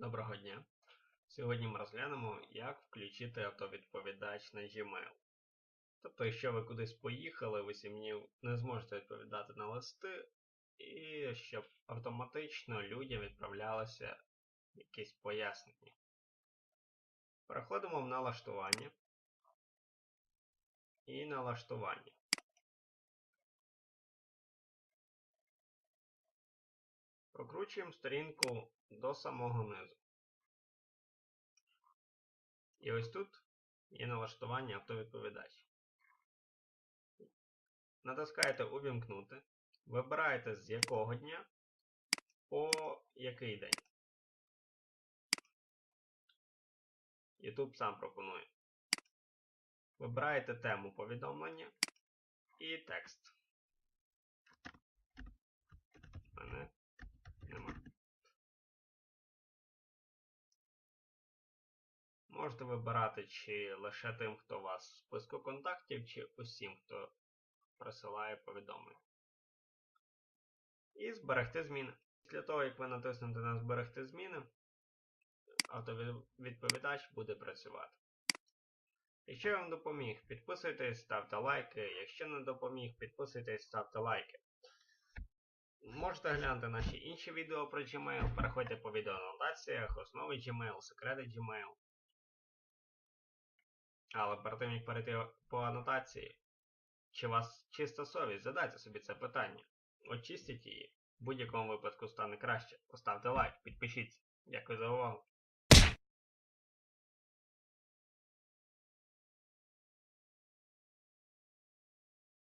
Доброго дня! Сьогодні ми розглянемо, як включити автовідповідач на Gmail. Тобто, якщо ви кудись поїхали, ви 7 не зможете відповідати на листи, і щоб автоматично людям відправлялося якісь пояснення. Переходимо в налаштування і налаштування. Прокручуємо сторінку до самого низу. І ось тут є налаштування автовідповідач. Натискаєте Увімкнути. Вибираєте з якого дня по який день. YouTube сам пропонує. Вибираєте тему повідомлення і текст. Можете вибирати, чи лише тим, хто у вас в списку контактів, чи усім, хто присилає повідомлення. І зберегти зміни. Після того, як ви натиснете на Зберегти зміни, автовідповідач буде працювати. Якщо я вам допоміг, підписуйтесь, ставте лайки. Якщо не допоміг, підписуйтесь, ставте лайки. Можете глянути наші інші відео про Gmail, переходьте по відеоанотаціях, основи Gmail, секрети Gmail. Але перед тим, як перейти по анотації, чи вас чиста совість, задайте собі це питання. Очистіть її. В будь-якому випадку стане краще. Поставте лайк, підпишіться. Дякую за увагу.